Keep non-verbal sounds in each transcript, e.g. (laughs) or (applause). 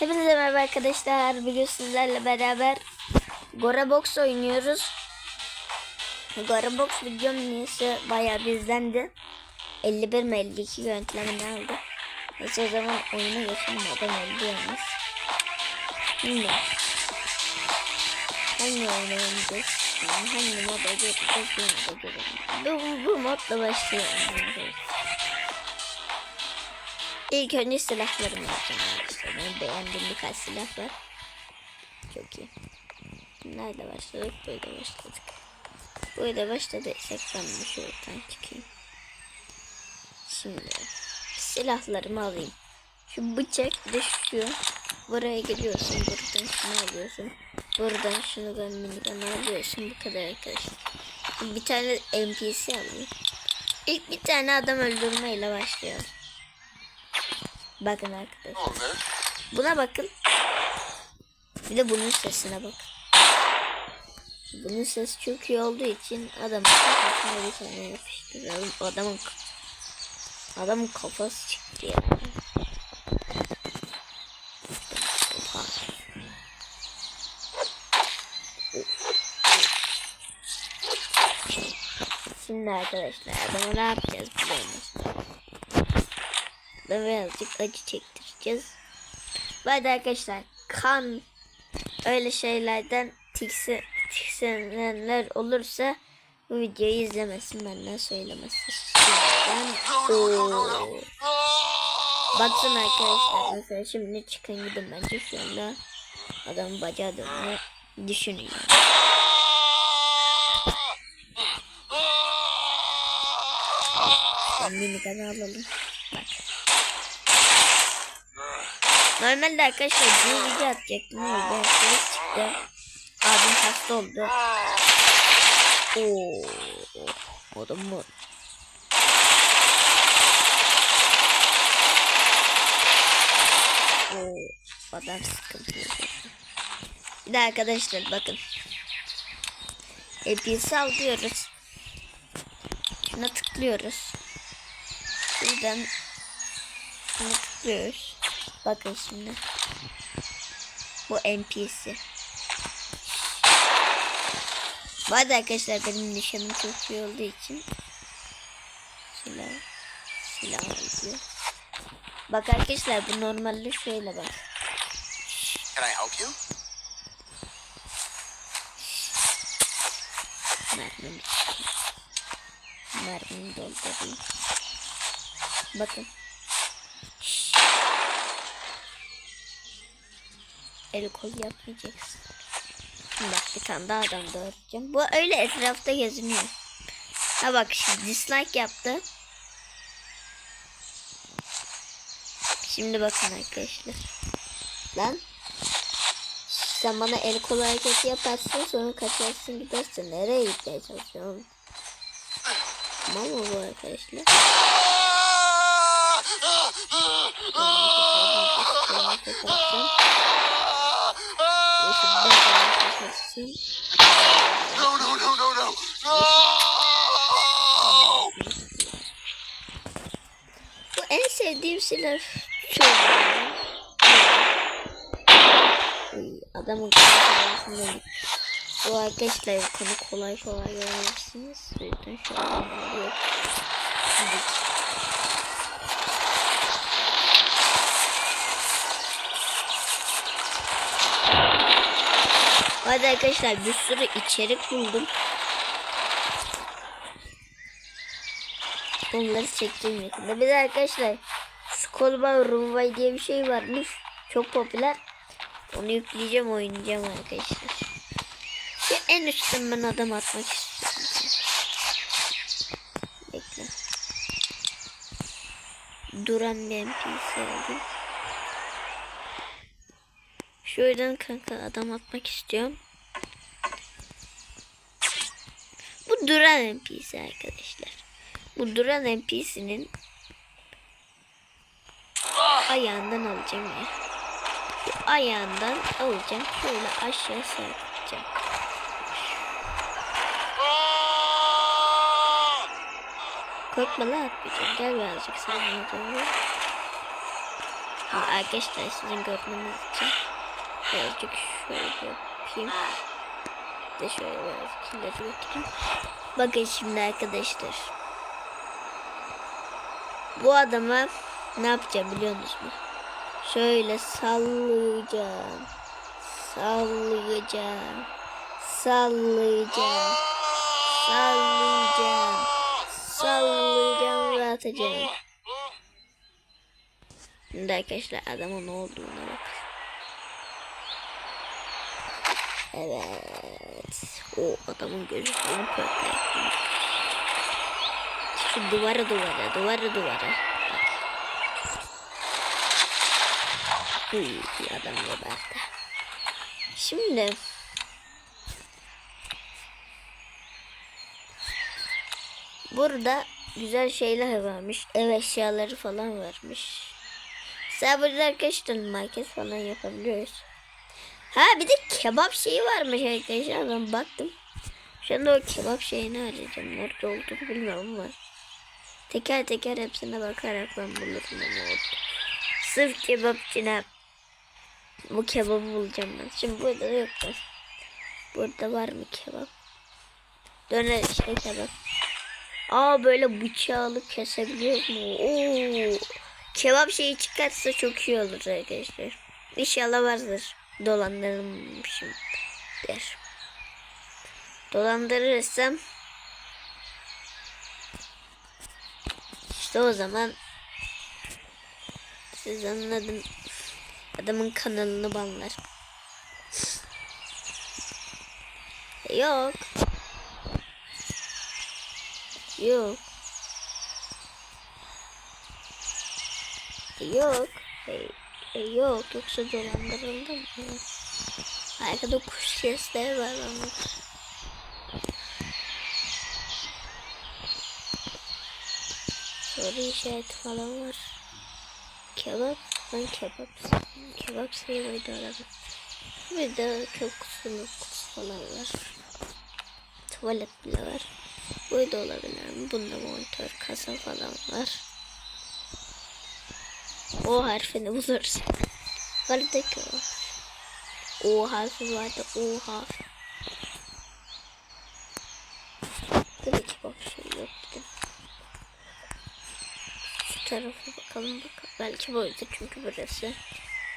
Hepinize merhaba arkadaşlar. Bugün sizlerle beraber Gora Box oynuyoruz. Gora Box videom niyeyse bayağı bir izlendi. 51 mi 52 görüntüleme ne aldı? Neyse o zaman oyuna geçelim. Adam öldü yalnız. Bilmiyorum. Hangi oyunu oynayacağız? Hangi moda gireceğiz? Bu, bu modla başlayalım. İlk önce silahlarımı yapacağım arkadaşlar. Benim beğendiğim birkaç silah var. Çok iyi. Nerede başladık? Böyle başladık. Böyle başladıysak ben de şuradan çıkayım. Şimdi silahlarımı alayım. Şu bıçak bir de şu. Buraya geliyorsun. Buradan şunu alıyorsun. Buradan şunu gömmünden alıyorsun. Bu kadar arkadaşlar. Bir tane NPC alayım. İlk bir tane adam öldürmeyle başlıyor. Bakın arkadaşlar. Buna bakın. Bir de bunun sesine bak. Bunun sesi çok iyi olduğu için adamın kafasına bir tane yapıştıralım. Adamın adamın kafası çıktı ya. Şimdi arkadaşlar adama ne yapacağız biliyor musunuz? Da birazcık acı çektireceğiz. Arada arkadaşlar kan öyle şeylerden tikse, tiksinenler olursa bu videoyu izlemesin benden söylemesin. Şimdiden. Baksın arkadaşlar mesela şimdi çıkın gidin bence şu anda adamın bacağı dönme düşünün yani. Ben minigun'ı alalım. Bak. Normalde arkadaşlar bu video atacaktım ama ben ses çıktı. Abim hasta oldu. Oo, o da mı? Oo, adam sıkıntı. Bir de arkadaşlar bakın. Hepsi alıyoruz. Şuna tıklıyoruz. Şuradan şuna tıklıyoruz. Bakın şimdi. Bu NPC. Bu arada arkadaşlar benim nişanım çok iyi olduğu için silah silah alıyor. Bak arkadaşlar bu normalde şöyle bak. Can I help you? Mermimi Mermimi doldurayım. Bakın. El kol yapmayacaksın. Bak bir tane daha adam doğuracağım. Bu öyle etrafta geziniyor. Ha bak şimdi dislike yaptı. Şimdi bakın arkadaşlar. Lan. Sen bana el kol hareketi yaparsın sonra kaçarsın gidersin. Nereye gitmeye çalışıyorsun? Tamam mı bu arkadaşlar? No, no, no, no, no. No! Bu en sevdiğim silah. Uy, Adamın kafasında bu arkadaşlar konu kolay kolay göremezsiniz. O yüzden şu an yok. Hadi arkadaşlar bir sürü içerik buldum. Bunları çekeceğim yakında. Bir de arkadaşlar Skullbound Runway diye bir şey varmış. Çok popüler. Onu yükleyeceğim oynayacağım arkadaşlar. Şu en üstten ben adam atmak istiyorum. Bekle. Duran bir NPC aldım. Şuradan kanka adam atmak istiyorum. Bu duran NPC arkadaşlar. Bu duran NPC'nin ayağından alacağım ya. Şu ayağından alacağım. Şöyle aşağı sarkacağım. Korkma lan atmayacağım. Gel birazcık sen doğru. Arkadaşlar sizin görmeniz için birazcık şöyle yapayım. De şöyle biraz killeri götüreyim. Bakın şimdi arkadaşlar. Bu adama ne yapacağım biliyor musunuz? Şöyle sallayacağım. Sallayacağım. Sallayacağım. Sallayacağım. Sallayacağım ve atacağım. Şimdi arkadaşlar adamın ne olduğuna bak. Evet. O adamın gözü falan pörtlek. Şu duvara duvara duvara duvara. Uy, adam geberdi. Şimdi burada güzel şeyler varmış. Ev eşyaları falan varmış. Mesela burada arkadaşlar market falan yapabiliyoruz. Ha bir de kebap şeyi varmış arkadaşlar ben baktım. Şu anda o kebap şeyini arayacağım. Nerede olduğunu bilmiyorum ama. Teker teker hepsine bakarak ben bulurum ne oldu. Sırf kebapçına bu kebabı bulacağım ben. Şimdi burada da yok da. Burada var mı kebap? Döner şey kebap. Aa böyle bıçağı kesebiliyor mu? Oo. Kebap şeyi çıkarsa çok iyi olur arkadaşlar. İnşallah vardır. Dolandırılmışımdır. Dolandırırsam işte o zaman siz anladın. Adamın kanalını banlar. Yok. Yok. Yok. E, e, yok. Yoksa dolandırıldım mı? Arkada kuş sesleri var ama. Soru işareti falan var. Kebap. Ben kebap. Kebap sayılıydı arada. Bir de çok kutusunu kutusu falan var. Tuvalet bile var. Bu da olabilir mi? Bunda monitör, kasa falan var. O harfini buluruz. Varadaki o. O harfi vardı. O harfi. Ki bak şey yok bir de. Şu tarafa bakalım bakalım. Belki buydu çünkü burası.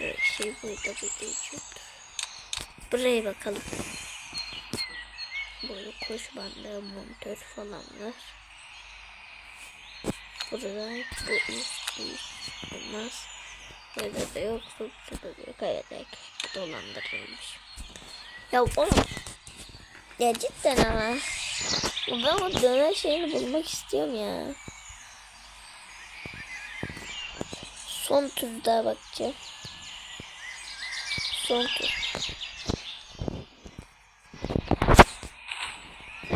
Evet şey buydu buydu yoktu. Buraya bakalım. Böyle koş bandı, monitör falan var. Burada bu üst, üst olmaz. Burada da yok, da yok. Evet. Dolandırılmış. Ya oğlum. Ya cidden ama. Ben o döner şeyini bulmak istiyorum ya. Son tur daha bakacağım. Son tur.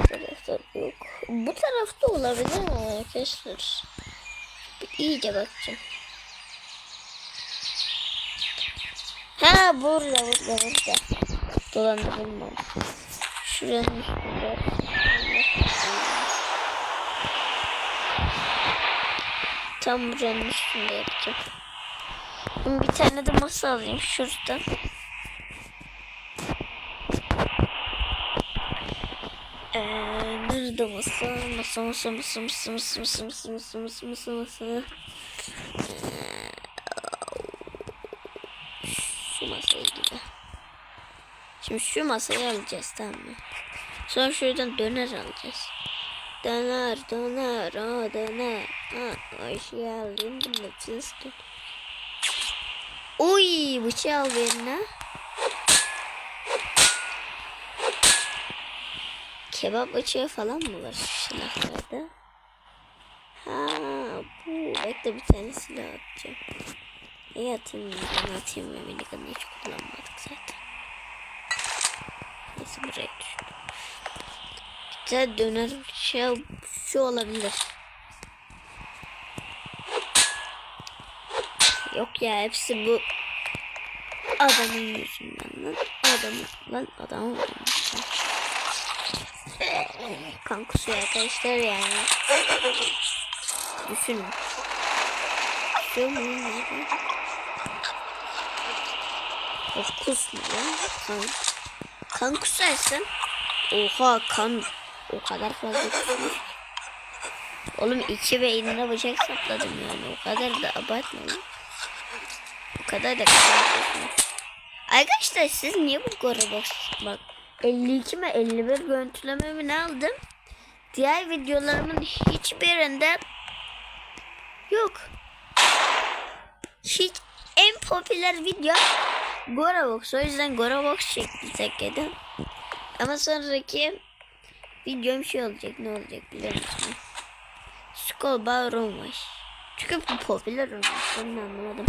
Tarafta yok. Bu tarafta olabilir mi arkadaşlar? Bir iyice bakacağım. Ha burada burada burada. Dolandırılmam. Şuranın üstünde. Tam buranın üstünde yapacağım. Bir tane de masa alayım şuradan. Ee, nerede masa? Masa masa masa masa masa masa masa masa masa masa masa. Ee, Şu masayı gibi. Şimdi şu masayı alacağız tamam mı? Sonra şuradan döner alacağız. Döner, döner, o döner. Ha, hoş geldin. Bunu çizdim. Uy, bıçağı al yerine. Kebap bıçağı falan mı var şu silahlarda? Ha, bu. Bekle bir tane silah atacağım. İyi atayım ben atayım ve minigun'u hiç kullanmadık zaten. Neyse buraya düştüm. Güzel döner şey şu olabilir. Yok ya hepsi bu adamın yüzünden lan. Adamın lan adamın yüzünden. Kan kusuyor arkadaşlar yani. Düşünün. Şu mu? O kusmuyor. Kan. Kan kusarsın. Oha kan o kadar fazla kusmuş. Oğlum iki beynine bıçak sapladım yani. O kadar da abartmayın. O kadar da kusmuş. Arkadaşlar siz niye bu gore box bak 52 mi 51 görüntüleme mi ne aldım? Diğer videolarımın hiçbirinde yok. Hiç en popüler video Gorabox. O yüzden Gorabox çektik dedim. Ama sonraki videom şey olacak. Ne olacak biliyor musun? Skull Bar olmuş. Çünkü bu popüler olmuş. Ben anlamadım.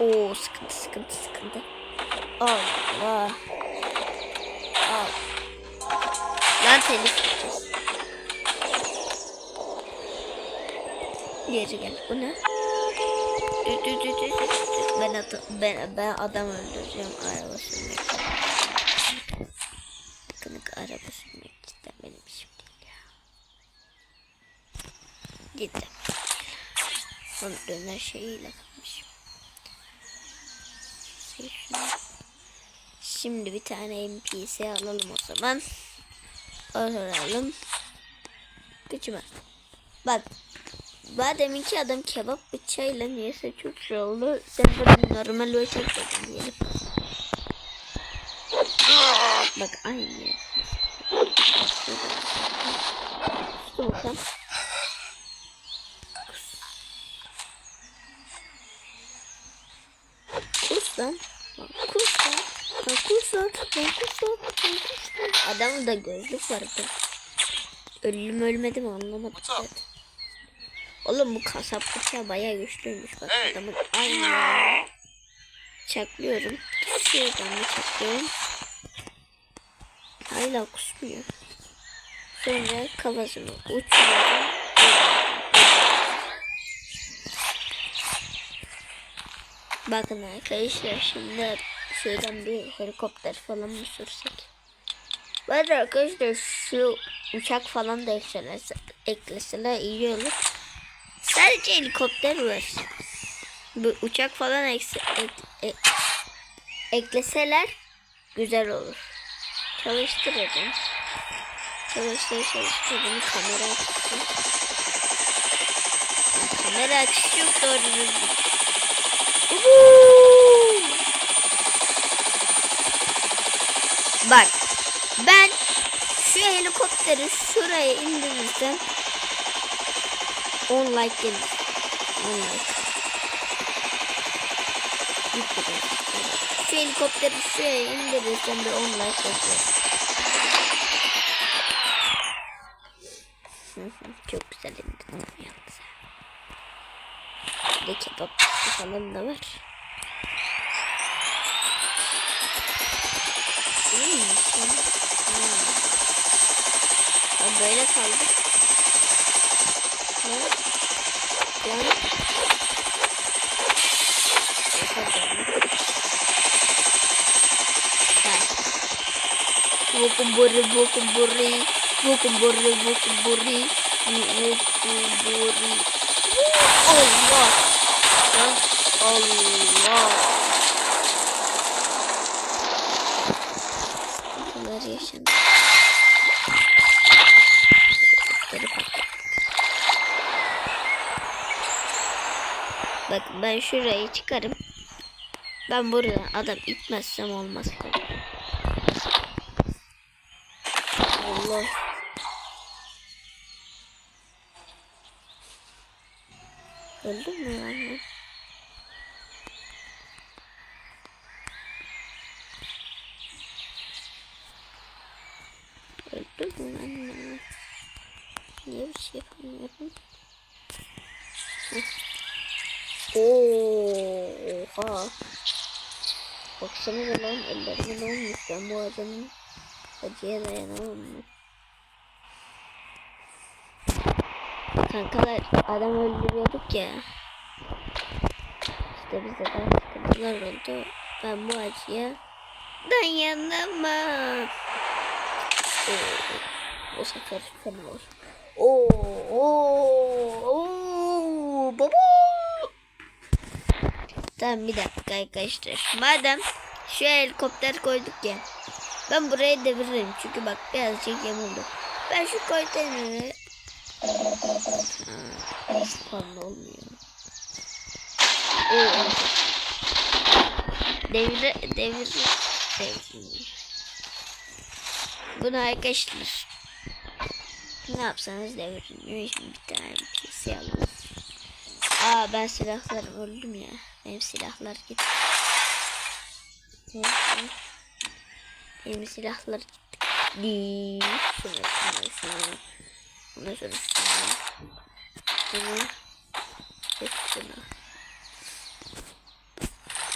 Oo sıkıntı sıkıntı sıkıntı. Allah. Al. Lan telif. Geri gel. Bu ne? Ben, adam, ben, ben adam öldüreceğim araba sürmek. Kınık araba sürmek cidden benim işim değil ya. Cidden. Son döner şeyiyle kalmışım. Şimdi bir tane NPC alalım o zaman. Alalım. Gücüme. Bak. Daha deminki adam kebap bıçağıyla niyeyse çok şey oldu. Sen de normal bıçak dedin diyelim. Bak aynı. Dur bakalım. Kus lan. Kus lan. Kus. Adamın da gözlük vardı. Ölüm ölmedi mi anlamadım zaten. Oğlum bu kasap bıçağı bayağı güçlüymüş. Bak adamın aynı. Çaklıyorum. Şuradan da çaklıyorum. Hala kusmuyor. Sonra kafasını uçuruyorum. Bakın arkadaşlar şimdi şuradan bir helikopter falan mı sürsek? Bu arada arkadaşlar şu uçak falan da ekleseler, ekleseler iyi olur. Sadece helikopter var. Bu uçak falan ekse, ek, ek- ekleseler güzel olur. Çalıştıracağım. Çalıştır çalıştırdım. Kamera açısı. Kamera açısı yok doğru düzgün. Bak ben şu helikopteri şuraya indirirsem 10 like gelir. 10 like. Gitti. Şu helikopteri şuraya indirirsem bir 10 like hı, (laughs) Çok güzel indirdim yalnız. Bir de kebap falan da var. Hmm. Böyle kaldım. Lan. one. Wukumburi, wukumburi, wukumburi, wukumburi, wukumburi. Oh, Allah. Oh, Allah. Ben şurayı çıkarım. Ben burada adam itmezsem olmaz. Allah. Öldün mü lan? Öldün mü lan? Niye bir şey yapamıyorum? Heh. Oha. Baksana lan ellerime ne olmuş ben bu adamın acıya dayanamam mı? Kankalar adam öldürüyorduk ya. İşte bize daha sıkıntılar oldu. Ben bu acıya dayanamam. Oo, bu sefer fena olur. Oo, oo, oo, baba. Tamam bir dakika arkadaşlar. Madem şu helikopter koyduk ya. Ben buraya deviririm. Çünkü bak birazcık yamuldu. Ben şu konteyneri... Spawn olmuyor. Oo. Devir, devir, devir. Bunu arkadaşlar. Ne yapsanız devirin. Şimdi bir tane bir şey alalım. Aa ben silahlarım öldüm ya. Benim silahlar gitti. Benim silahlar gitti. Şunu şunu şunu. Bunu şunu şunu. Bunu. Şunu.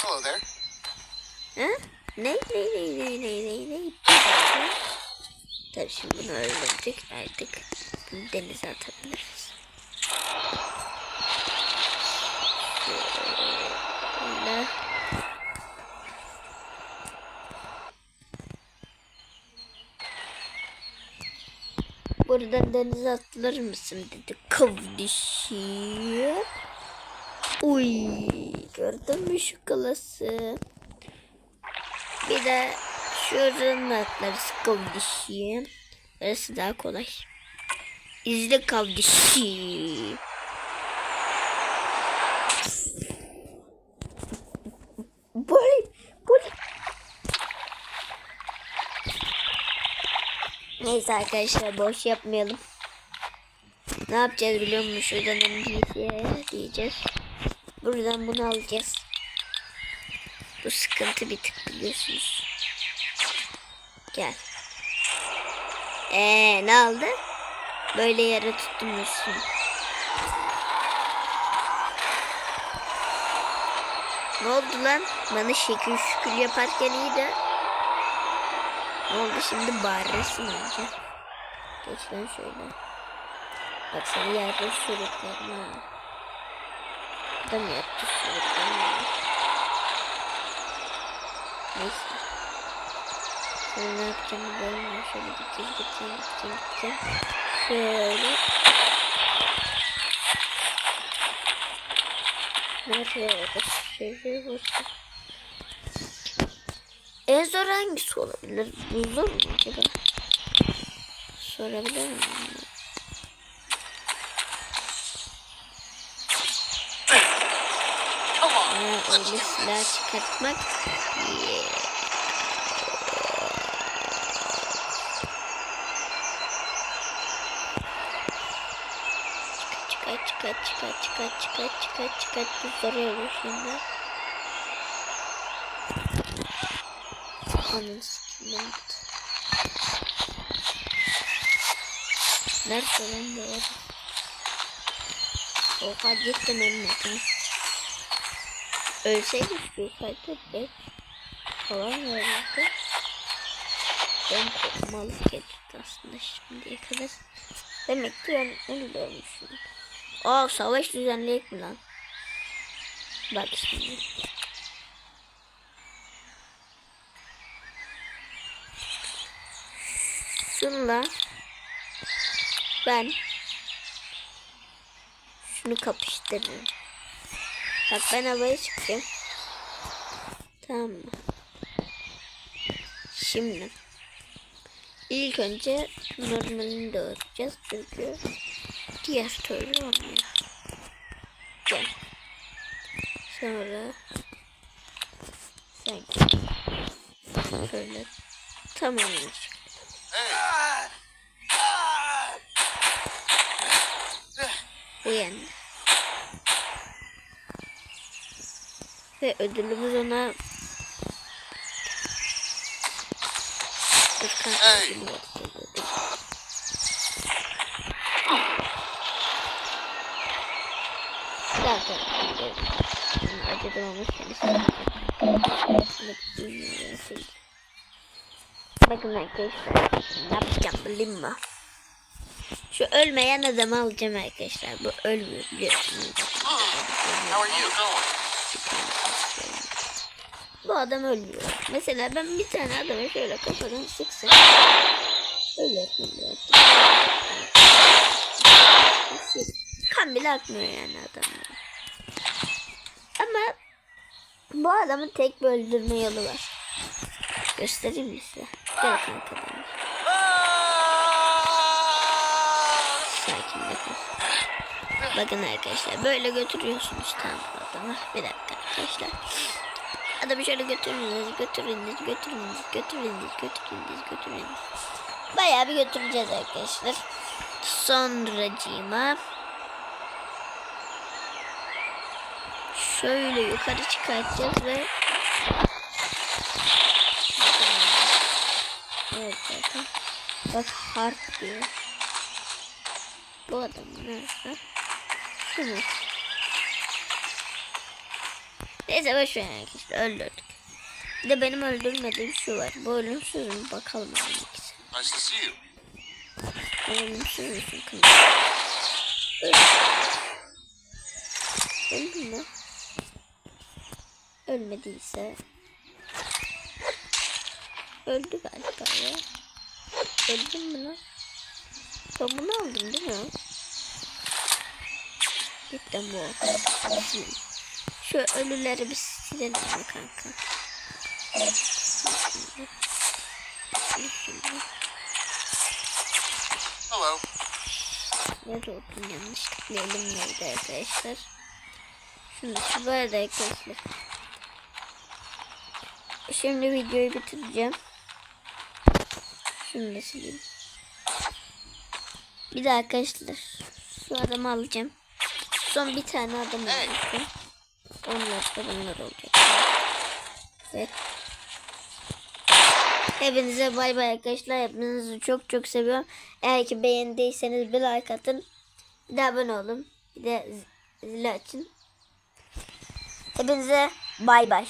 Hello there. Ha? Ne ne ne ne ne ne ne? Tabii şimdi bunu öldürdük artık. Bunu denize atabiliriz. Şöyle. Buradan denize atılır mısın dedi kardeşim. Uy gördün mü şu klası? Bir de şuradan atlarız kardeşim. Burası daha kolay. İzle kardeşim. Böyle, böyle. Neyse arkadaşlar boş yapmayalım. Ne yapacağız biliyor musun? Şuradan MG'ye diyeceğiz. Buradan bunu alacağız. Bu sıkıntı bir tık biliyorsunuz. Gel. Ee ne aldı? Böyle yere tutturmuşsun. Ne oldu lan? Bana şekil şükür yaparken iyiydi. Ne oldu şimdi bağırırsın önce. Geç lan şöyle. Bak seni yerde sürüklerim ha. Burada mı yaptı sürüklerim ha? Neyse. Sonra ne yapacağımı bilmiyorum. Şöyle gideceğiz, gideceğiz, gideceğiz, gideceğiz. Şöyle. Nerede oldu? Şöyle olsun. En zor hangisi olabilir? Bu zor mu acaba? Sorabilir miyim? Ha, öyle silah çıkartmak. Yeah. Çıkar çıkar çıkar çıkar çıkar çıkar çıkar Bu olur şimdi. Sikimden gitti. Nerede lan bu adam? Oha cidden ölmedi. Ölseydi yukarıda beş falan verirdi. Ben korkmalık getirdi aslında şimdiye kadar. Demek ki ben olmuşum. Aa savaş düzenleyek mi lan? Bak şimdi. Şunla ben şunu kapıştırırım. Bak ben havaya çıkacağım. Tamam mı? Şimdi ilk önce normalini de öğreteceğiz çünkü diğer türlü olmuyor. Gel. Sonra sen. Şöyle tamamını çık. Hey. Bu yendi. Ve ödülümüz ona Hey. dakika. Acıdım ama. Bakın arkadaşlar ne yapacağım mi? Şu ölmeyen adamı alacağım arkadaşlar. Bu ölmüyor biliyorsunuz. Bu adam ölmüyor. Mesela ben bir tane adamı şöyle kafadan sıksam. Öyle yapmıyor. Kan bile atmıyor yani adamlar. Ama Bu adamın tek bir öldürme yolu var. Göstereyim mi size? Gel kanka benim. Sakin bakın. Bakın arkadaşlar böyle götürüyorsunuz tam adamı. Bir dakika arkadaşlar. Adamı şöyle götürünüz, götürünüz, götürünüz, götürünüz, götürünüz, götürünüz. Bayağı bir götüreceğiz arkadaşlar. Sonracığıma şöyle yukarı çıkartacağız ve Evet bakın. Bak harp diyor. Bu adam nerede? Mu? Neyse boş ver arkadaşlar öldürdük. Bir de benim öldürmediğim şu var. Bu ölümsüz mü? Bakalım hangisi. Nice to see you. Ölümsüz müsün kızım? Öldü. Öldü mü? Ölmediyse. Öldü galiba ya. Öldüm mü lan? Ben bunu aldım değil mi? Cidden bu. Silelim. Şu ölüleri bir silelim kanka? Hello. Nerede oldum yanlışlıkla elimdeydi arkadaşlar. Şimdi şu böyle arkadaşlar. Şimdi videoyu bitireceğim. Şunu da sileyim. Bir de arkadaşlar şu adamı alacağım. Son bir tane adam alacağım. Onlar da bunlar olacak. Evet. Hepinize bay bay arkadaşlar. Hepinizi çok çok seviyorum. Eğer ki beğendiyseniz bir like atın. Bir de abone olun. Bir de zili açın. Hepinize bay bay.